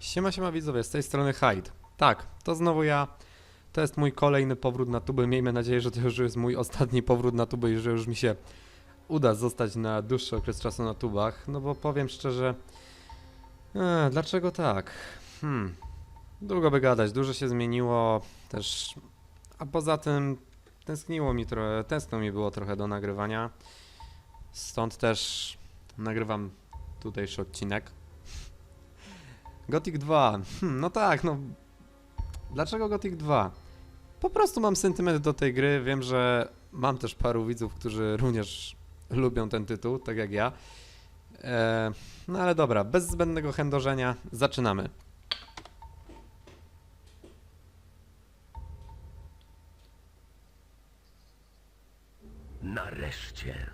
Siema, siema widzowie, z tej strony Hyde. Tak, to znowu ja. To jest mój kolejny powrót na tuby. Miejmy nadzieję, że to już jest mój ostatni powrót na tuby i że już mi się uda zostać na dłuższy okres czasu na tubach. No bo powiem szczerze, e, dlaczego tak? Hmm, długo by gadać, dużo się zmieniło też, a poza tym tęskniło mi trochę, tęskno mi było trochę do nagrywania. Stąd też nagrywam tutejszy odcinek. Gothic 2. Hmm, no tak, no. Dlaczego Gothic 2? Po prostu mam sentyment do tej gry. Wiem, że mam też paru widzów, którzy również lubią ten tytuł, tak jak ja. E, no ale dobra, bez zbędnego chędożenia, zaczynamy. Nareszcie.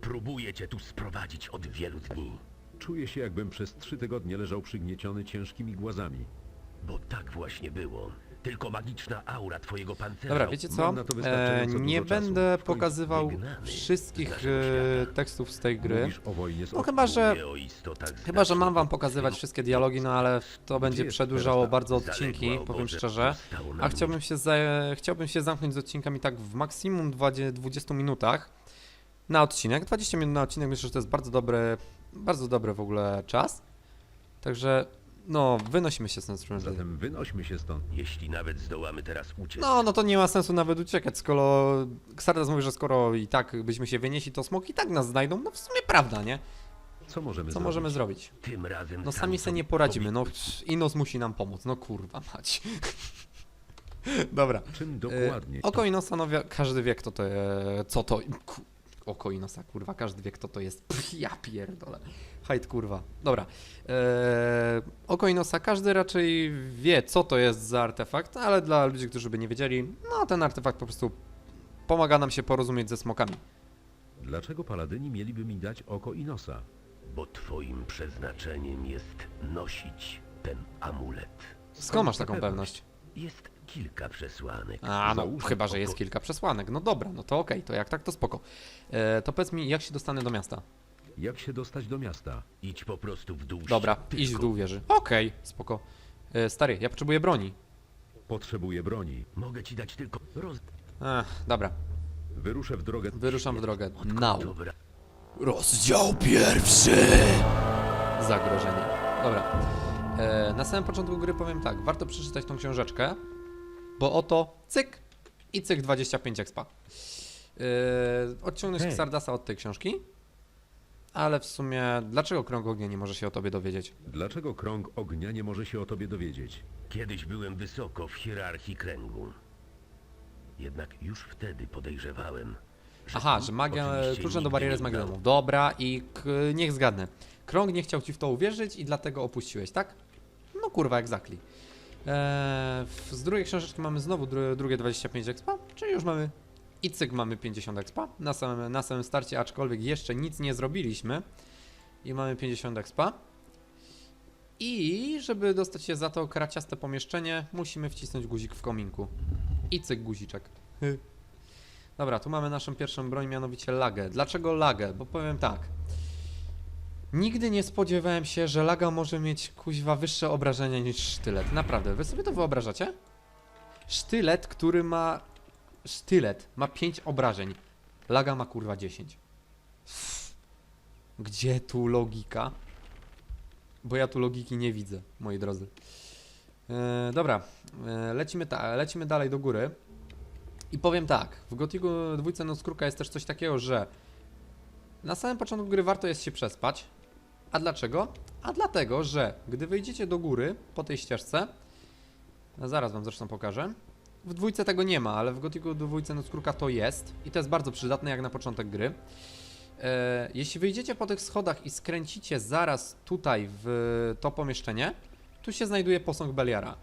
Próbuję cię tu sprowadzić od wielu dni. Czuję się, jakbym przez trzy tygodnie leżał przygnieciony ciężkimi głazami. Bo tak właśnie było. Tylko magiczna aura twojego pancerza. Dobra, wiecie co? mam na to E, wystarczająco nie dużo czasu. będę końcu pokazywał z wszystkich naszego e, świata. tekstów z tej gry. Mówisz o wojnie z No chyba, że Mówię o istotach Chyba, że mam wam pokazywać wszystkie dialogi, no ale to będzie jest przedłużało teraz ta bardzo odcinki, powiem szczerze. A chciałbym się, za, chciałbym się zamknąć z odcinkami tak w maksimum 20, 20 minutach na odcinek. 20 minut na odcinek myślę, że to jest bardzo dobry, bardzo dobry w ogóle czas. Także no, wynosimy się stąd. sprężyny. Zatem wynośmy się stąd. Jeśli nawet zdołamy teraz uciec. No, no to nie ma sensu nawet uciekać, skoro Xardas mówi, że skoro i tak byśmy się wynieśli, to smoki i tak nas znajdą. No w sumie prawda, nie? Co możemy Co zrobić? możemy zrobić? Tym razem No sam sami sobie sobie nie poradzimy, no Inos musi nam pomóc, no kurwa mać. Dobra. Czym E, dokładnie? Oko Inosa, no wie, każdy wie kto to co to, ku, oko Inosa, kurwa, każdy wie kto to jest, Pff, ja pierdolę, hajt kurwa, dobra, e, oko Inosa, każdy raczej wie co to jest za artefakt, ale dla ludzi, którzy by nie wiedzieli, no ten artefakt po prostu pomaga nam się porozumieć ze smokami. Dlaczego paladyni mieliby mi dać oko Inosa? Bo twoim przeznaczeniem jest nosić ten amulet. Skąd masz ta taką pewność? Jest kilka przesłanek. A, no Załóżmy chyba, że jest kilka przesłanek, no dobra, no to okej, to jak tak, to spoko. E, to powiedz mi, jak się dostanę do miasta? Jak się dostać do miasta? Idź po prostu w dół. Dobra, tylko. idź w dół wieży. Okej, spoko. E, stary, ja potrzebuję broni. Potrzebuję broni. Mogę ci dać tylko roz... Ech, dobra, Wyruszę w drogę. wyruszam w drogę. Now. Dobra. Rozdział pierwszy! Zagrożenie. Dobra. E, na samym początku gry powiem tak, warto przeczytać tą książeczkę, bo oto cyk i cyk 25 expa. E, odciągnąć Hej. Xardasa od tej książki, ale w sumie dlaczego Krąg Ognia nie może się o tobie dowiedzieć? Dlaczego krąg ognia nie może się o tobie dowiedzieć? Kiedyś byłem wysoko w hierarchii kręgu. Jednak już wtedy podejrzewałem, że... Aha, że magia, kluczem do bariery z udało. Dobra, i k- niech zgadnę. Krąg nie chciał ci w to uwierzyć i dlatego opuściłeś, tak? No kurwa, exactly. Eee, z drugiej książeczki mamy znowu dru drugie 25 expa, czyli już mamy i cyk mamy 50 expa na samym, na samym starcie, aczkolwiek jeszcze nic nie zrobiliśmy i mamy 50 expa. I żeby dostać się za to kraciaste pomieszczenie, musimy wcisnąć guzik w kominku. I cyk guziczek. Dobra, tu mamy naszą pierwszą broń, mianowicie lagę. Dlaczego lagę? Bo powiem tak. Nigdy nie spodziewałem się, że laga może mieć kuźwa wyższe obrażenia niż sztylet. Naprawdę, wy sobie to wyobrażacie? Sztylet, który ma... Sztylet ma 5 obrażeń. Laga ma kurwa 10. Gdzie tu logika? Bo ja tu logiki nie widzę, moi drodzy. E, dobra, e, lecimy, ta, lecimy dalej do góry. I powiem tak, w Gotiku dwójce no jest też coś takiego, że na samym początku gry warto jest się przespać. A dlaczego? A dlatego, że gdy wejdziecie do góry po tej ścieżce, a zaraz wam zresztą pokażę, w dwójce tego nie ma, ale w Gotiku dwójce no skórka to jest i to jest bardzo przydatne jak na początek gry. E, jeśli wyjdziecie po tych schodach i skręcicie zaraz tutaj w to pomieszczenie, tu się znajduje posąg Beliara.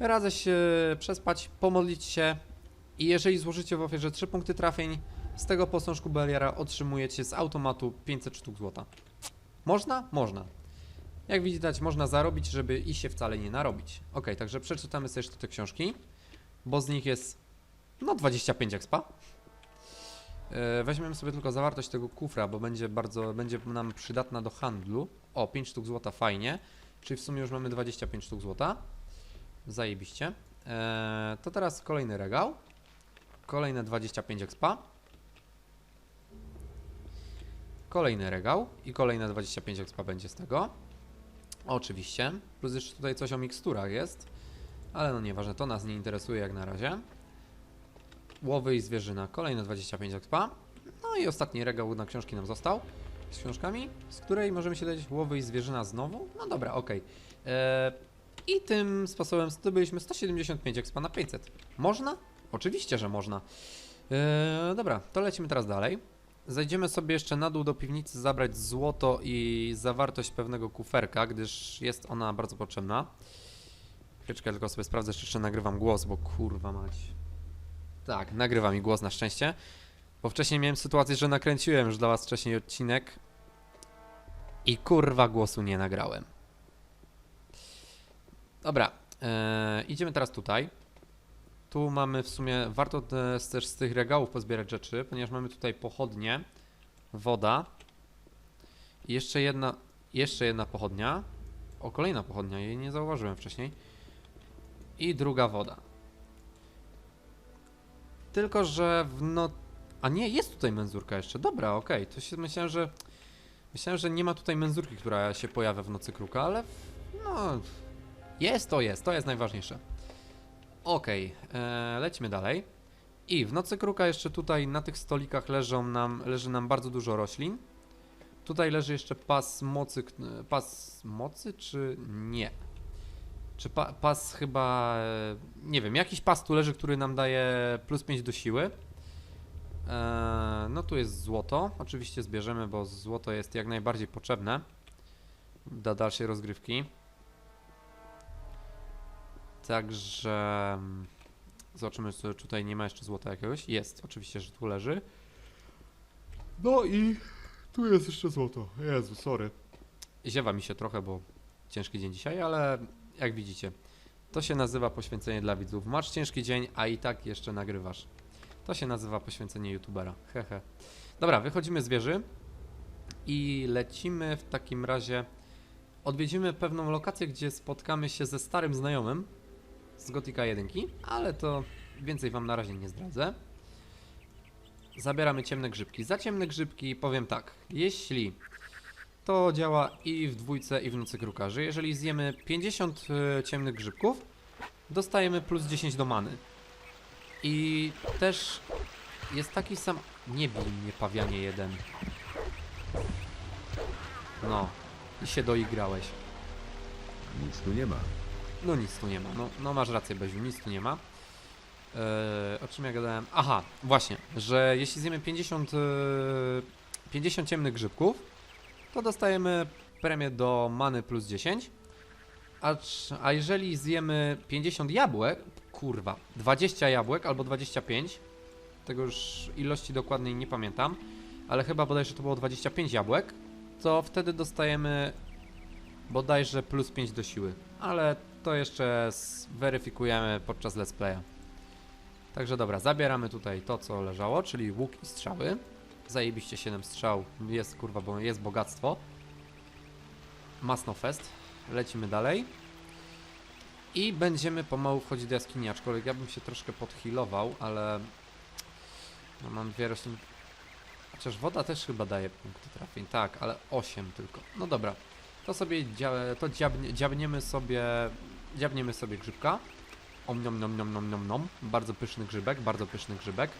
Radzę się przespać, pomodlić się i jeżeli złożycie w ofierze 3 punkty trafień, z tego posążku Beliara otrzymujecie z automatu 500 sztuk złota. Można? Można. Jak widać, można zarobić, żeby i się wcale nie narobić. Ok, także przeczytamy sobie jeszcze te książki, bo z nich jest no 25 expa. E, Weźmiemy sobie tylko zawartość tego kufra, bo będzie bardzo, będzie nam przydatna do handlu. O, 5 sztuk złota, fajnie. Czyli w sumie już mamy 25 sztuk złota. Zajebiście. Eee, to teraz kolejny regał. Kolejne 25 expa. Kolejny regał i kolejne 25 expa będzie z tego. Oczywiście. Plus jeszcze tutaj coś o miksturach jest. Ale no nieważne, to nas nie interesuje jak na razie. Łowy i zwierzyna. Kolejne 25 expa. No i ostatni regał na książki nam został. Z książkami, z której możemy się dać łowy i zwierzyna znowu. No dobra, okej. Eee, I tym sposobem zdobyliśmy 175 expa na 500. Można? Oczywiście, że można. Eee, dobra, to lecimy teraz dalej. Zajdziemy sobie jeszcze na dół do piwnicy zabrać złoto i zawartość pewnego kuferka, gdyż jest ona bardzo potrzebna. Chwileczkę tylko sobie sprawdzę, czy jeszcze nagrywam głos, bo kurwa mać. Tak, nagrywa mi głos na szczęście. Bo wcześniej miałem sytuację, że nakręciłem już dla was wcześniej odcinek i kurwa głosu nie nagrałem. Dobra, e, idziemy teraz tutaj. Tu mamy w sumie, warto te, też z tych regałów pozbierać rzeczy, ponieważ mamy tutaj pochodnie, woda i jeszcze jedna, jeszcze jedna pochodnia. O, kolejna pochodnia, jej nie zauważyłem wcześniej. I druga woda. Tylko, że w no... A nie, jest tutaj menzurka jeszcze. Dobra, okej. To się myślałem, że... Myślałem, że nie ma tutaj menzurki, która się pojawia w nocy kruka, ale... No... Jest to jest, to jest najważniejsze. Okej, e, lecimy dalej. I w nocy kruka jeszcze tutaj na tych stolikach leżą nam, leży nam bardzo dużo roślin. Tutaj leży jeszcze pas mocy, k- pas mocy czy nie? Czy pa, pas chyba, e, nie wiem, jakiś pas tu leży, który nam daje plus 5 do siły. E, no tu jest złoto, oczywiście zbierzemy, bo złoto jest jak najbardziej potrzebne do dalszej rozgrywki. Także mm, zobaczymy, czy tutaj nie ma jeszcze złota jakiegoś. Jest, oczywiście, że tu leży. No i tu jest jeszcze złoto. Jezu, sorry. Ziewa mi się trochę, bo ciężki dzień dzisiaj, ale jak widzicie, to się nazywa poświęcenie dla widzów. Masz ciężki dzień, a i tak jeszcze nagrywasz. To się nazywa poświęcenie youtubera. Hehe. Dobra, wychodzimy z wieży i lecimy w takim razie. Odwiedzimy pewną lokację, gdzie spotkamy się ze starym znajomym z Gotika 1, ale to więcej wam na razie nie zdradzę. Zabieramy ciemne grzybki. Za ciemne grzybki powiem tak, jeśli to działa i w dwójce i w nocy kruka, że jeżeli zjemy 50 e, ciemnych grzybków, dostajemy plus 10 do many. I też jest taki sam... Nie bij mnie pawianie jeden. No. I się doigrałeś. Nic tu nie ma. No nic tu nie ma. No, no masz rację, Beziu, nic tu nie ma. Eee, o czym ja gadałem? Aha, właśnie, że jeśli zjemy 50, e, 50 ciemnych grzybków, to dostajemy premię do many plus 10. A, a jeżeli zjemy 50 jabłek, kurwa, 20 jabłek albo 25, tego już ilości dokładnej nie pamiętam, ale chyba bodajże to było 25 jabłek, to wtedy dostajemy bodajże plus 5 do siły. Ale to jeszcze zweryfikujemy podczas let's playa. Także dobra, zabieramy tutaj to, co leżało, czyli łuk i strzały. Zajebiście 7 strzał, jest kurwa, bo jest bogactwo. Masno fest. Lecimy dalej. I będziemy pomału wchodzić do jaskini, aczkolwiek ja bym się troszkę podhealował, ale no mam dwie rośliny. Chociaż woda też chyba daje punkty trafień, tak, ale 8 tylko. No dobra, to sobie dzia- to dziabnie, dziabniemy sobie dziabniemy sobie grzybka. Om nom nom nom nom nom nom. Bardzo pyszny grzybek, bardzo pyszny grzybek.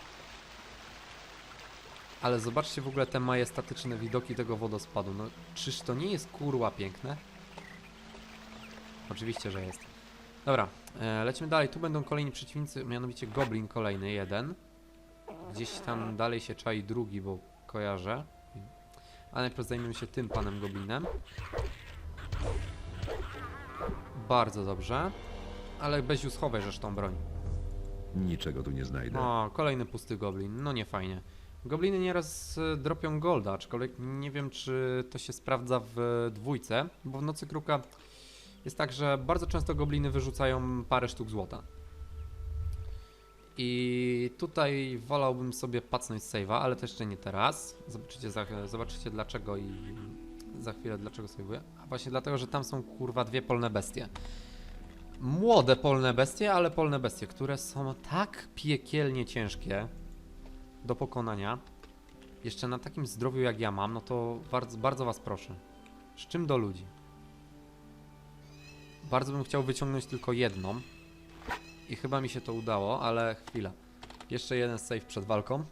Ale zobaczcie w ogóle te majestatyczne widoki tego wodospadu. No czyż to nie jest kurła piękne? Oczywiście, że jest. Dobra, e, lecimy dalej. Tu będą kolejni przeciwnicy, mianowicie goblin kolejny, jeden. Gdzieś tam dalej się czai drugi, bo kojarzę. Ale najpierw zajmiemy się tym panem goblinem. Bardzo dobrze. Ale Beziu schowaj rzecz tą broń. Niczego tu nie znajdę. O, kolejny pusty goblin. No nie fajnie. Gobliny nieraz e, dropią golda, aczkolwiek nie wiem, czy to się sprawdza w dwójce, bo w Nocy Kruka jest tak, że bardzo często gobliny wyrzucają parę sztuk złota. I tutaj wolałbym sobie pacnąć save'a, ale to jeszcze nie teraz. Zobaczycie, zobaczycie dlaczego i za chwilę dlaczego sejwuję. A właśnie dlatego, że tam są kurwa dwie polne bestie. Młode polne bestie, ale polne bestie, które są tak piekielnie ciężkie do pokonania. Jeszcze na takim zdrowiu jak ja mam, no to bardzo, bardzo was proszę. Z czym do ludzi? Bardzo bym chciał wyciągnąć tylko jedną. I chyba mi się to udało, ale chwila. Jeszcze jeden save przed walką.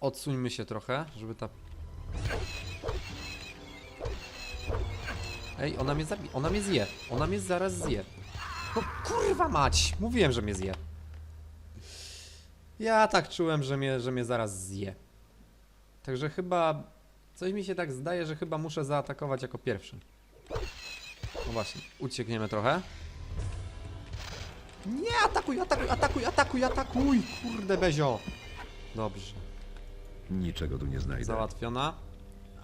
Odsuńmy się trochę, żeby ta... Ej, ona mnie zabi... Ona mnie zje. Ona mnie zaraz zje. No kurwa mać! Mówiłem, że mnie zje. Ja tak czułem, że mnie, że mnie zaraz zje. Także chyba... Coś mi się tak zdaje, że chyba muszę zaatakować jako pierwszy. No właśnie, uciekniemy trochę. Nie, atakuj, atakuj, atakuj, atakuj, atakuj! Kurde, Bezio! Dobrze. Niczego tu nie znajdę. Załatwiona.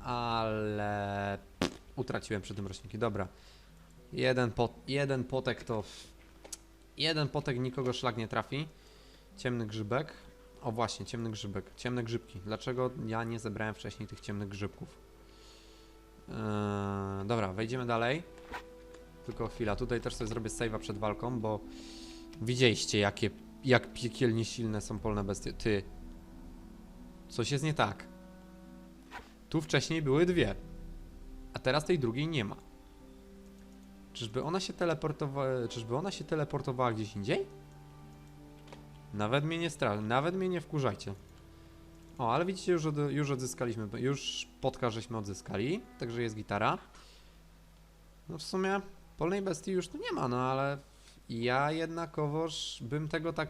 Ale utraciłem przy tym roślinki. Dobra. Jeden, jeden potek to. Jeden potek nikogo szlak nie trafi. Ciemny grzybek. O właśnie, ciemny grzybek. Ciemne grzybki. Dlaczego ja nie zebrałem wcześniej tych ciemnych grzybków? Eee, dobra, wejdziemy dalej. Tylko chwila, tutaj też sobie zrobię save'a przed walką, bo widzieliście jakie, jak piekielnie silne są polne bestie. Ty, Coś jest nie tak. Tu wcześniej były dwie, a teraz tej drugiej nie ma. Czyżby ona się teleportowała, czyżby ona się teleportowała gdzieś indziej? Nawet mnie nie stra, nawet mnie nie wkurzajcie. O, ale widzicie, już, od, już odzyskaliśmy, już potka żeśmy odzyskali, także jest gitara. No w sumie polnej bestii już tu nie ma, no ale ja jednakowoż bym tego tak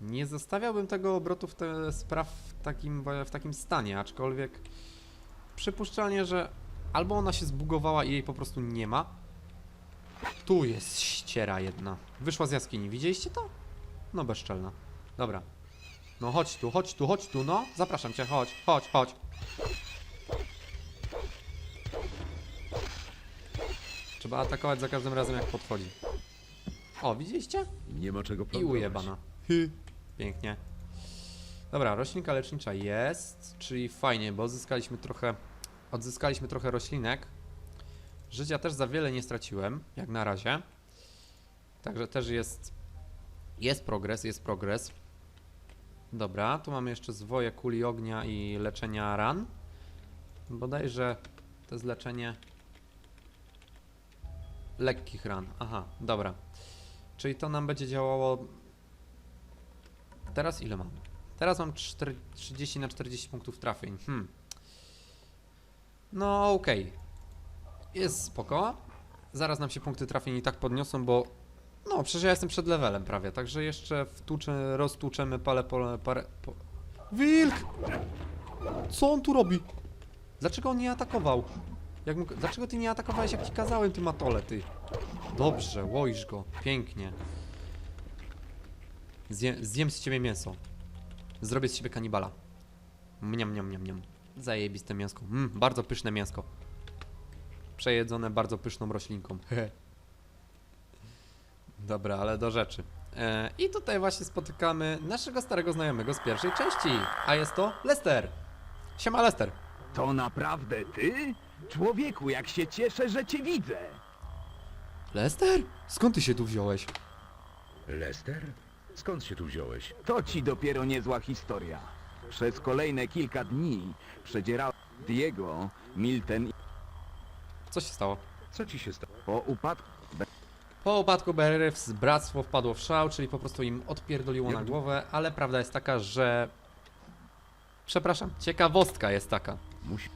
nie zostawiałbym tego obrotu w te spraw w takim, w takim stanie, aczkolwiek przypuszczalnie, że albo ona się zbugowała i jej po prostu nie ma. Tu jest ściera jedna. Wyszła z jaskini, widzieliście to? No bezczelna. Dobra. No chodź tu, chodź tu, chodź tu, no. Zapraszam cię, chodź, chodź, chodź. Trzeba atakować za każdym razem jak podchodzi. O, widzieliście? Nie ma czego I planować. ujebana. Hy. Pięknie. Dobra, roślinka lecznicza jest, czyli fajnie, bo odzyskaliśmy trochę, odzyskaliśmy trochę roślinek. Życia też za wiele nie straciłem, jak na razie. Także też jest, jest progres, jest progres. Dobra, tu mamy jeszcze zwoje kuli ognia i leczenia ran. Bodajże to jest leczenie lekkich ran. Aha, dobra. Czyli to nam będzie działało Teraz ile mam? Teraz mam 4, 30 na 40 punktów trafień. Hmm. No okej. Jest spoko. Zaraz nam się punkty trafień i tak podniosą, bo no przecież ja jestem przed levelem prawie, także jeszcze wtłuczę, roztłuczemy pale pole, parę... Po... Wilk! Co on tu robi? Dlaczego on nie atakował? Dlaczego ty nie atakowałeś jak ci kazałem, ty matole, ty? Dobrze, łoisz go. Pięknie. Zje, zjem z ciebie mięso. Zrobię z ciebie kanibala. Mniam, mniam, mniam, mniam. Zajebiste mięsko. Mm, bardzo pyszne mięsko. Przejedzone bardzo pyszną roślinką. Dobra, ale do rzeczy. E, I tutaj właśnie spotykamy naszego starego znajomego z pierwszej części. A jest to Lester. Siema Lester. To naprawdę ty? Człowieku, jak się cieszę, że cię widzę. Lester? Skąd ty się tu wziąłeś? Lester? Skąd się tu wziąłeś? To ci dopiero niezła historia. Przez kolejne kilka dni przedzierał Diego, Milton i Co się stało? Co ci się stało? po upadku Po upadku Berryfs bractwo wpadło w szał, czyli po prostu im odpierdoliło na głowę, ale prawda jest taka, że... Przepraszam, ciekawostka jest taka. Musi...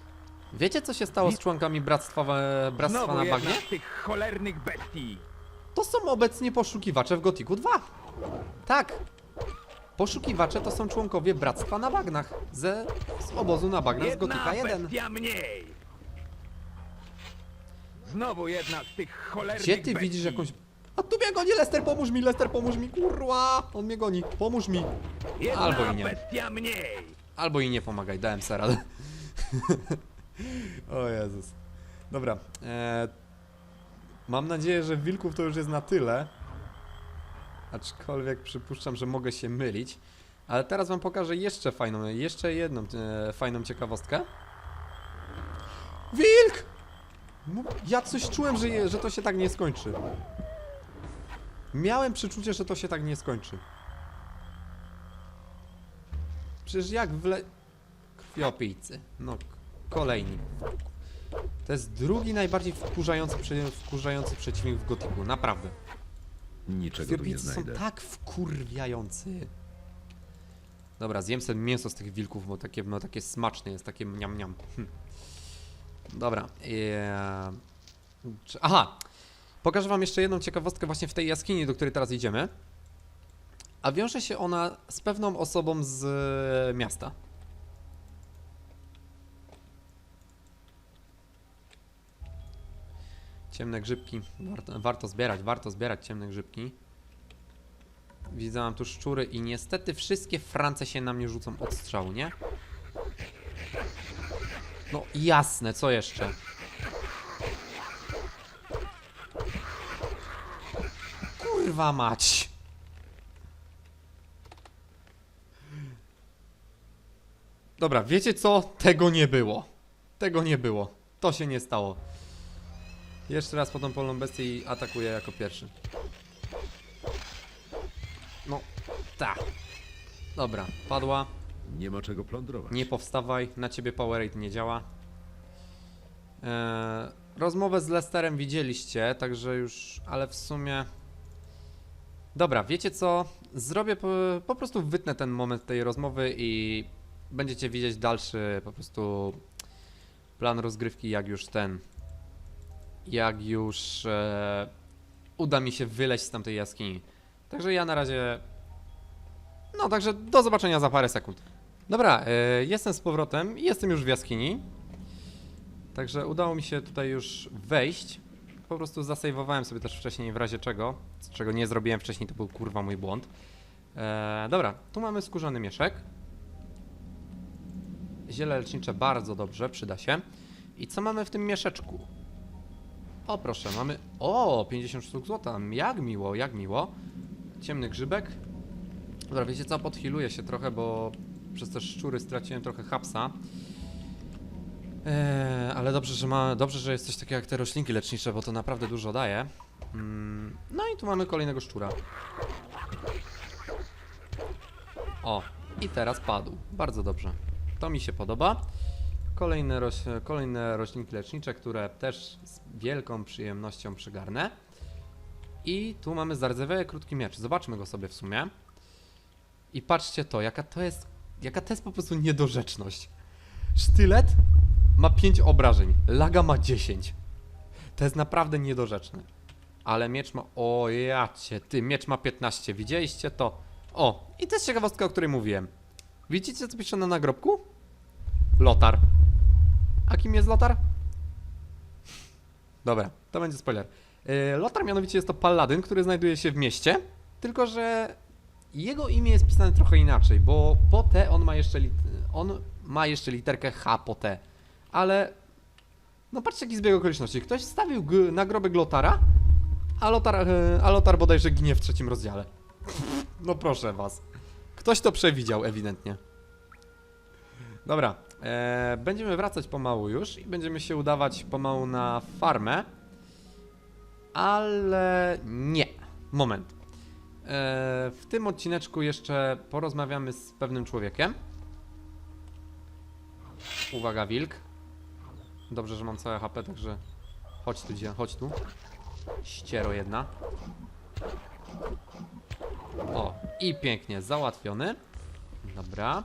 Wiecie co się stało z członkami bractwa, bractwa Znowu na jedna bagnie? z tych cholernych bestii. To są obecnie poszukiwacze w Gotiku 2. Tak. Poszukiwacze to są członkowie bractwa na bagnach ze, z obozu na bagnach z Gotika 1. bestia mniej. Znowu jedna z tych cholernych Gdzie ty bestii. widzisz jakąś... A tu mnie goni Lester, pomóż mi, Lester, pomóż mi, kurwa! On mnie goni, pomóż mi. Jedna Albo i nie. bestia mniej. Albo i nie pomagaj, dałem radę. o Jezus. Dobra. E, mam nadzieję, że wilków to już jest na tyle. Aczkolwiek przypuszczam, że mogę się mylić. Ale teraz wam pokażę jeszcze fajną, jeszcze jedną e, fajną ciekawostkę. Wilk! No, Ja coś czułem, że, że to się tak nie skończy. Miałem przeczucie, że to się tak nie skończy. Przecież jak wle... Krwiopijcy. No, kolejni. To jest drugi najbardziej wkurzający, wkurzający przeciwnik w Gotiku, naprawdę. Niczego tu nie Krwiopijcy są znajdę. tak wkurwiający. Dobra, zjem sobie mięso z tych wilków, bo takie, no, takie smaczne jest, takie mniam mniam. Hm. Dobra. eee, czy- Aha! Pokażę wam jeszcze jedną ciekawostkę właśnie w tej jaskini, do której teraz idziemy. A wiąże się ona z pewną osobą z e, miasta. Ciemne grzybki. Warto, warto zbierać, warto zbierać ciemne grzybki. Widzę mam tu szczury i niestety wszystkie France się na mnie rzucą od strzału, nie? No jasne, co jeszcze? Kurwa mać! Dobra, wiecie co? Tego nie było. Tego nie było. To się nie stało. Jeszcze raz po tą polną bestię i atakuję jako pierwszy. No, ta. Dobra, padła. Nie ma czego plądrować. Nie powstawaj, na ciebie Powerade nie działa. Eee, rozmowę z Lesterem widzieliście, także już, ale w sumie... Dobra, wiecie co? Zrobię, po, po prostu wytnę ten moment tej rozmowy i będziecie widzieć dalszy po prostu plan rozgrywki, jak już ten, jak już e, uda mi się wyleźć z tamtej jaskini. Także ja na razie... No, także do zobaczenia za parę sekund. Dobra, e, jestem z powrotem jestem już w jaskini. Także udało mi się tutaj już wejść. Po prostu zasejwowałem sobie też wcześniej w razie czego, czego nie zrobiłem wcześniej, to był kurwa mój błąd. E, dobra, tu mamy skórzany mieszek. Ziele lecznicze bardzo dobrze, przyda się. I co mamy w tym mieszeczku? O proszę, mamy... O, 50 sztuk złota, jak miło, jak miło. Ciemny grzybek. Dobra, wiecie co, podhiluję się trochę, bo przez te szczury straciłem trochę hapsa. Eee, ale dobrze, że ma, dobrze, że jest coś takiego jak te roślinki lecznicze, bo to naprawdę dużo daje. Mm, no i tu mamy kolejnego szczura. O, i teraz padł. Bardzo dobrze. To mi się podoba. Kolejne, roś, kolejne roślinki lecznicze, które też z wielką przyjemnością przygarnę. I tu mamy zardzewiały krótki miecz. Zobaczmy go sobie w sumie. I patrzcie to, jaka to jest, jaka to jest po prostu niedorzeczność. Sztylet ma 5 obrażeń, laga ma 10. To jest naprawdę niedorzeczne. Ale miecz ma, o jacie, ty, miecz ma 15, widzieliście to? O, i to jest ciekawostka, o której mówiłem. Widzicie, co pisze na nagrobku? Lotar. A kim jest Lotar? Dobra, to będzie spoiler. Yy, Lotar mianowicie jest to paladyn, który znajduje się w mieście, tylko że jego imię jest pisane trochę inaczej, bo po T on ma jeszcze on ma jeszcze literkę H po T. Ale no patrzcie jaki zbieg okoliczności. Ktoś stawił nagrobek Lotara, a Lotar, e, a Lotar bodajże ginie w trzecim rozdziale. No proszę was. Ktoś to przewidział ewidentnie. Dobra, e, będziemy wracać pomału już i będziemy się udawać pomału na farmę. Ale nie. Moment. E, w tym odcineczku jeszcze porozmawiamy z pewnym człowiekiem. Uwaga, wilk. Dobrze, że mam całe HP, także chodź tu, dzie- chodź tu. Ściero jedna. O, i pięknie, załatwiony. Dobra.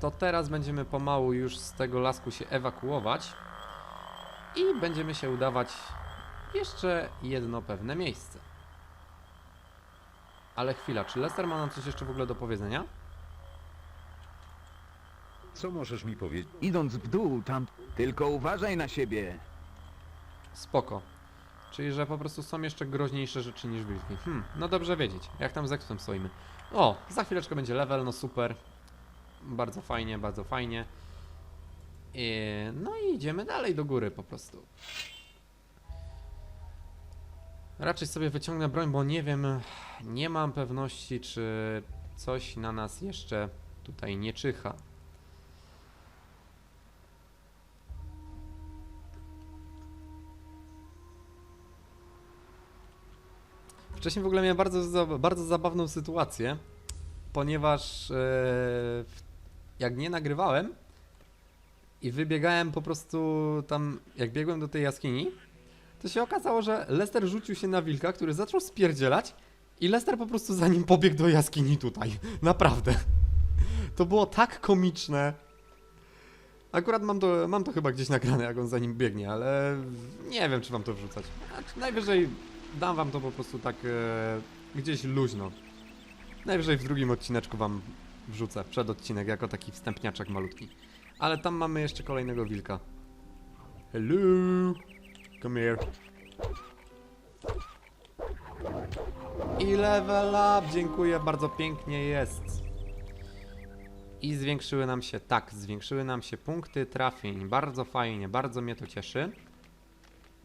To teraz będziemy pomału już z tego lasku się ewakuować. I będziemy się udawać jeszcze jedno pewne miejsce. Ale chwila, czy Lester ma nam coś jeszcze w ogóle do powiedzenia? Co możesz mi powiedzieć? Idąc w dół, tam... Tylko uważaj na siebie. Spoko. Czyli, że po prostu są jeszcze groźniejsze rzeczy niż wilki. Hmm, no dobrze wiedzieć. Jak tam z Extem stoimy. O, za chwileczkę będzie level, no super. Bardzo fajnie, bardzo fajnie. No i idziemy dalej do góry po prostu. Raczej sobie wyciągnę broń, bo nie wiem, nie mam pewności, czy coś na nas jeszcze tutaj nie czyha. Wcześniej w ogóle miałem bardzo, bardzo zabawną sytuację, ponieważ e, w- jak nie nagrywałem i wybiegałem po prostu tam, jak biegłem do tej jaskini, to się okazało, że Lester rzucił się na wilka, który zaczął spierdzielać i Lester po prostu za nim pobiegł do jaskini tutaj. Naprawdę. To było tak komiczne. Akurat mam to, mam to chyba gdzieś nagrane, jak on za nim biegnie, ale nie wiem, czy wam to wrzucać. Znaczy, najwyżej dam wam to po prostu tak e, gdzieś luźno. Najwyżej w drugim odcineczku wam wrzucę, przed odcinek, jako taki wstępniaczek malutki. Ale tam mamy jeszcze kolejnego wilka. Hello! Come here. I level up, dziękuję, bardzo pięknie jest. I zwiększyły nam się, tak, zwiększyły nam się punkty trafień. Bardzo fajnie, bardzo mnie to cieszy.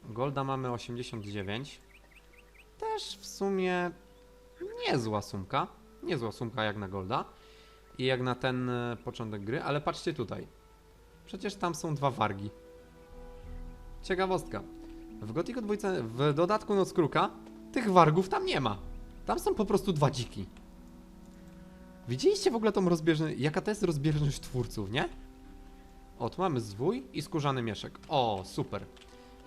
Golda mamy 89. Też w sumie niezła sumka. Niezła sumka jak na Golda. I jak na ten e, początek gry, ale patrzcie tutaj. Przecież tam są dwa wargi. Ciekawostka. W Gothicu 2, w dodatku Noc Kruka, tych wargów tam nie ma. Tam są po prostu dwa dziki. Widzieliście w ogóle tą rozbieżność, jaka to jest rozbieżność twórców, nie? O, tu mamy zwój i skórzany mieszek. O, super.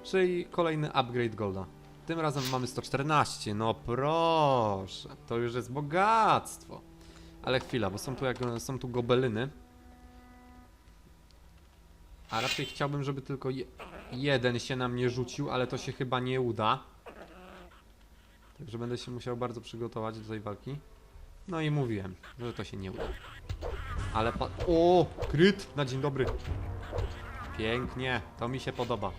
Czyli kolejny upgrade golda. Tym razem mamy 114, no proszę, to już jest bogactwo. Ale chwila, bo są tu, jak, są tu gobeliny. A raczej chciałbym, żeby tylko je, jeden się na mnie rzucił, ale to się chyba nie uda. Także będę się musiał bardzo przygotować do tej walki. No i mówiłem, że to się nie uda. Ale pa... O! Kryt na dzień dobry. Pięknie, to mi się podoba.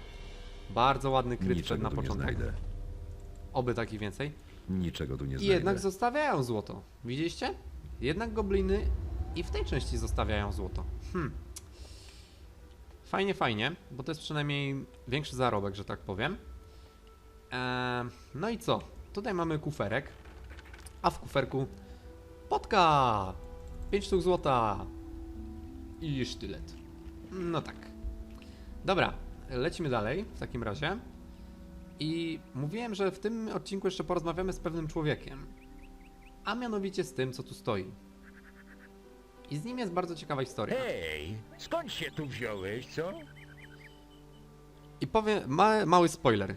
Bardzo ładny kryt przed na początek. Oby takich więcej. Niczego tu nie I znajdę. jednak zostawiają złoto. Widzieliście? Jednak gobliny i w tej części zostawiają złoto. Hmm. Fajnie, fajnie, bo to jest przynajmniej większy zarobek, że tak powiem. Eee, no i co? Tutaj mamy kuferek, a w kuferku potka! 5 sztuk złota i sztylet. No tak. Dobra, lecimy dalej w takim razie. I mówiłem, że w tym odcinku jeszcze porozmawiamy z pewnym człowiekiem. A mianowicie z tym, co tu stoi. I z nim jest bardzo ciekawa historia. Hej, skąd się tu wziąłeś, co? I powiem, ma, mały spoiler.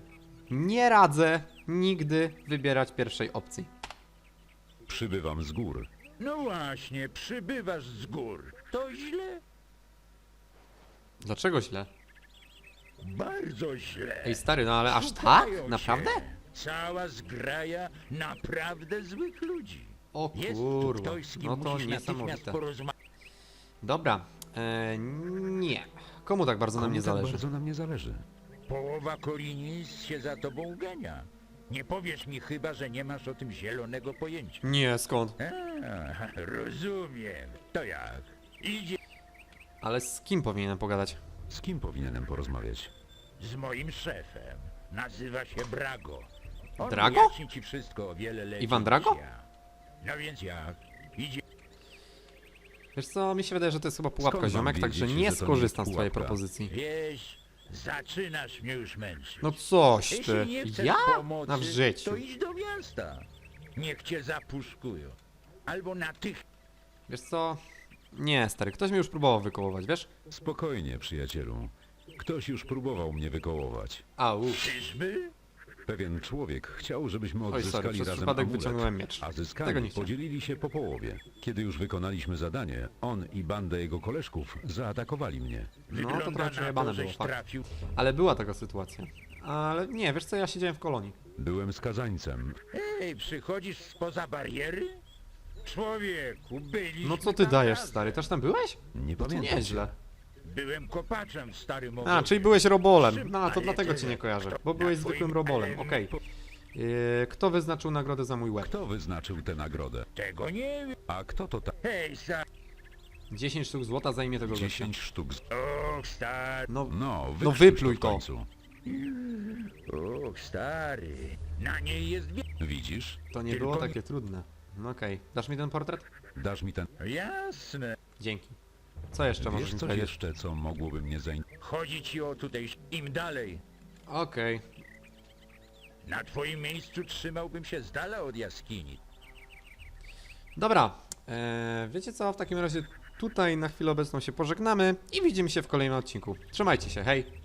Nie radzę nigdy wybierać pierwszej opcji. Przybywam z gór. No właśnie, przybywasz z gór. To źle? Dlaczego źle? Bardzo źle. Ej stary, no ale aż Szukają tak? cię. Naprawdę? Cała zgraja naprawdę złych ludzi. O Jest tu kurwa, ktoś, z kim no to musisz natychmiast niesamowite. porozmawiać. Dobra, e, nie. Komu tak bardzo na mnie tak zależy? bardzo na mnie zależy. Połowa Korinis się za tobą gania. Nie powiesz mi chyba, że nie masz o tym zielonego pojęcia. Nie, skąd? A, rozumiem. To jak? Idzie Ale z kim powinienem pogadać? Z kim powinienem porozmawiać? z moim szefem. Nazywa się Brago. Drago? wyjaśni ci wszystko o wiele lepiej Iwan Drago? ja. No więc jak? Idzie Wiesz co, mi się wydaje, że to jest chyba pułapka Skąd mam ziomek, wiedzieć, także że nie to nie skorzystam z jest twojej pułapka? propozycji. wieś, zaczynasz mnie już męczyć. No coś Jeśli ty. nie chcesz Ja? pomocy, Na w życiu. to idź do miasta. Niech cię zapuszkują. Albo natychmiast Wiesz co? Nie, stary, ktoś mnie już próbował wykołować, wiesz? Spokojnie, przyjacielu. Ktoś już próbował mnie wykołować. Au. czyżby? Pewien człowiek chciał, żebyśmy Oj, sorry, odzyskali przez razem przypadek amulet, miecz. a Tego nie zyskani chciałem. podzielili się po połowie. Kiedy już wykonaliśmy zadanie, on i banda jego koleżków zaatakowali mnie. No, to trochę przejebane to, było, żeś fakt. trafił. Ale była taka sytuacja. Ale nie, wiesz co, ja siedziałem w kolonii. Byłem skazańcem. Ej, przychodzisz spoza bariery? Człowieku, byliśmy No co ty tam dajesz, razem. stary? Też tam byłeś? Nie To pamiętam. nieźle. Byłem kopaczem w starym A, obozie. czyli byłeś robolem. No, to dlatego cię nie kojarzę. Bo byłeś zwykłym robolem, okej. Yy, Kto wyznaczył nagrodę za mój łeb? Kto wyznaczył tę nagrodę? Tego nie wiem. A kto to tak? Hej, sa... 10 sztuk złota zajmie tego gościa. 10 sztuk. z- Och, stary. No, No, No wykrztuś wypluj w to. końcu. Och, stary. Na niej jest wie... Widzisz? to nie Tylko było nie- takie trudne. No okej. Dasz mi ten portret? Dasz mi ten... Jasne. Dzięki. Co jeszcze możesz Wiesz mi coś powiedzieć? jeszcze, co mogłoby mnie zainteresować? Chodzi ci o tutaj... Im dalej. Okej. Na twoim miejscu trzymałbym się z dala od jaskini. Dobra. E, wiecie co? W takim razie tutaj na chwilę obecną się pożegnamy i widzimy się w kolejnym odcinku. Trzymajcie się, hej!